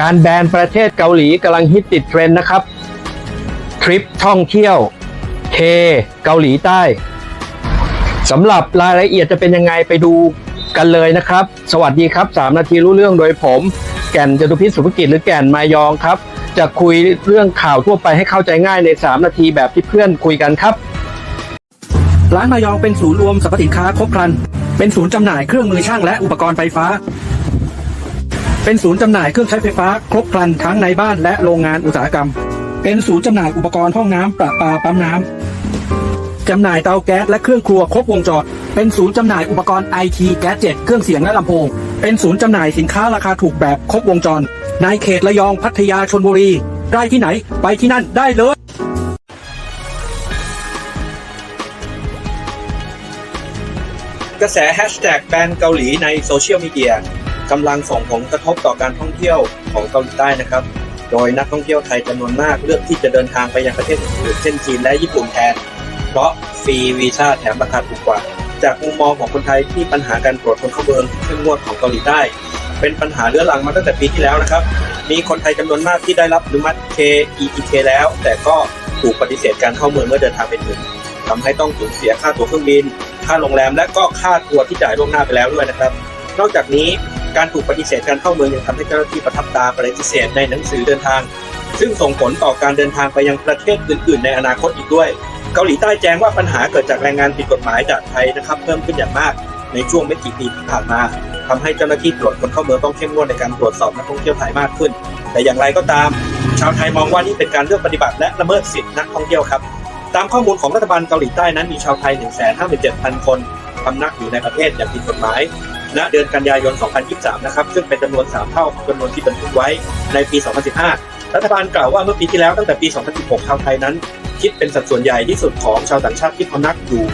การแบนประเทศเกาหลีกำลังฮิตติดเทรนด์นะครับ ทริปท่องเที่ยวเทเกาหลีใต้สำหรับรายละเอียดจะเป็นยังไงไปดูกันเลยนะครับ สวัสดีครับ 3 นาทีรู้เรื่องโดยผม แก่นจตุพิษสุภกิจหรือแก่นมายองครับ จะคุยเรื่องข่าวทั่วไปให้เข้าใจง่ายใน 3 นาทีแบบที่เพื่อนคุยกันครับ ร้านมายองเป็นศูนย์รวมสรรพสินค้าครบครัน เป็นศูนย์จำหน่ายเครื่องมือช่างและอุปกรณ์ไฟฟ้า เป็นศูนย์จำหน่ายเครื่องใช้ไฟฟ้าครบครันทั้งในบ้านและโรงงานอุตสาหกรรม เป็นศูนย์จำหน่ายอุปกรณ์ห้องน้ำประปาปั๊มน้ำจำหน่ายเตาแก๊สและเครื่องครัวครบวงจร เป็นศูนย์จำหน่ายอุปกรณ์ไอทีแก๊สเจ็ตเครื่องเสียงและลำโพง เป็นศูนย์จำหน่ายสินค้าราคาถูกแบบครบวงจร ในเขตระยองพัทยาชนบุรี ได้ที่ไหนไปที่นั่นได้เลยกระแสแฮชแท็กแบนเกาหลีในโซเชียลมีเดีย กำลังส่งผลกระทบต่อการท่องเที่ยวของเกาหลีใต้นะครับ โดยนักท่องเที่ยวไทยจำนวนมากเลือกที่จะเดินทางไปยังประเทศอื่นเช่นจีนและญี่ปุ่นแทน เพราะฟรีวีซ่าแถมราคาถูกกว่า จากมุมมองของคนไทยที่ปัญหาการตรวจคนเข้าเมืองที่เข้มงวดของเกาหลีใต้ เป็นปัญหาเรื้อรังมาตั้งแต่ปีที่แล้วนะครับ มีคนไทยจำนวนมากที่ได้รับอนุมัติ KETK แล้ว แต่ก็ถูกปฏิเสธการเข้าเมืองเมื่อเดินทางไปถึงทำให้ต้องสูญเสียค่าตั๋วเครื่องบิน ค่าโรงแรม และก็ค่าทัวร์ที่จ่ายล่วงหน้าไปแล้วด้วยนะครับ นอกจากนี้ การถูกปฏิเสธการเข้าเมืองยังทำให้เจ้าหน้าที่ประทับตาปฏิเสธในหนังสือเดินทาง ซึ่งส่งผลต่อการเดินทางไปยังประเทศอื่น ๆ ในอนาคตอีกด้วย เกาหลีใต้แจ้งว่าปัญหาเกิดจากแรงงานผิดกฎหมายจากไทยนะครับ เพิ่มขึ้นอย่างมากในช่วงไม่กี่ปีที่ผ่านมาทำให้เจ้าหน้าที่ตรวจคนเข้าเมืองต้องเข้มงวดในการตรวจสอบนักท่องเที่ยวไทยมากขึ้น แต่อย่างไรก็ตาม ชาวไทยมองว่านี่เป็นการเลือกปฏิบัติและละเมิดสิทธินักท่องเที่ยวครับตามข้อมูลของรัฐบาลเกาหลีใต้นั้นมีชาวไทย 157,000 คนพำนักอยู่ในประเทศอย่างผิดกฎหมาย ณเดือนกันยายน 2023 นะครับ ซึ่งเป็นจำนวน 3 เท่าของจำนวนที่บันทึกไว้ในปี 2015 รัฐบาลกล่าวว่าเมื่อปีที่แล้วตั้งแต่ปี 2016 ชาวไทยนั้น คิดเป็นสัดส่วนใหญ่ที่สุดของชาวต่างชาติที่พำนักอยู่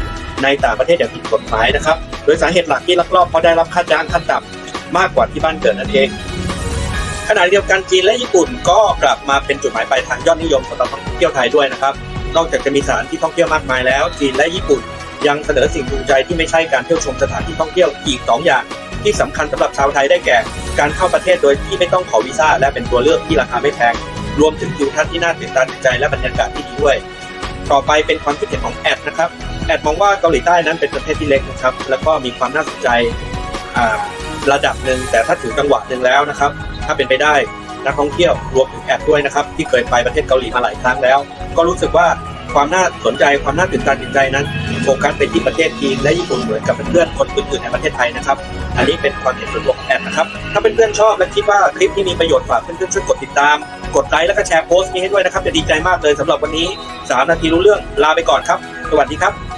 ในต่างประเทศอย่างผิดกฎหมายนะครับ โดยสาเหตุหลักที่ลักลอบเพราะได้รับค่าจ้างขั้นต่ำมากกว่าที่บ้านเกิดนั่นเอง ขณะเดียวกันจีนและญี่ปุ่นก็กลับมาเป็นจุดหมายปลายทางยอดนิยมของนักท่องเที่ยวไทยด้วยนะครับ นอกจากจะมีสถานที่ท่องเที่ยวมากมายแล้ว จีนและญี่ปุ่น ยังเสนอสิ่งจูงใจที่ไม่ใช่การเที่ยวชมสถานที่ท่องเที่ยวอีก 2 อย่าง ที่สำคัญสำหรับชาวไทยได้แก่ การเข้าประเทศโดยที่ไม่ต้องขอวีซ่าและเป็นตัวเลือกที่ราคาไม่แพง รวมถึงทิวทัศน์ที่น่าตื่นตาตื่นใจและบรรยากาศที่ดีด้วย ต่อไปเป็นความคิดเห็นของแอดนะครับ แอดมองว่าเกาหลีใต้นั้นเป็นประเทศที่เล็กนะครับ แล้วก็มีความน่าสนใจระดับหนึ่งแต่ถ้าถึงจังหวะหนึ่งแล้วนะครับ ถ้าเป็นไปได้นักท่องเที่ยวรวมถึงแอดด้วยนะครับ ที่เคยไปประเทศเกาหลีมาหลายครั้งแล้ว ก็รู้สึกว่า ความน่าสนใจความน่าตื่นตาตื่นใจนั้นโฟกัสไปที่ประเทศจีนและญี่ปุ่นเหมือนกับเพื่อนคนอื่นๆในประเทศไทยนะครับ อันนี้เป็นความเห็นส่วนตัวของแอดนะครับ ถ้าเพื่อนๆชอบและคิดว่าคลิปนี้มีประโยชน์ฝากเพื่อนๆช่วยกดติดตาม กดไลค์แล้วก็แชร์โพสต์นี้ให้ด้วยนะครับจะดีใจมากเลยสำหรับวันนี้ 3 นาทีรู้เรื่องลาไปก่อนครับ สวัสดีครับ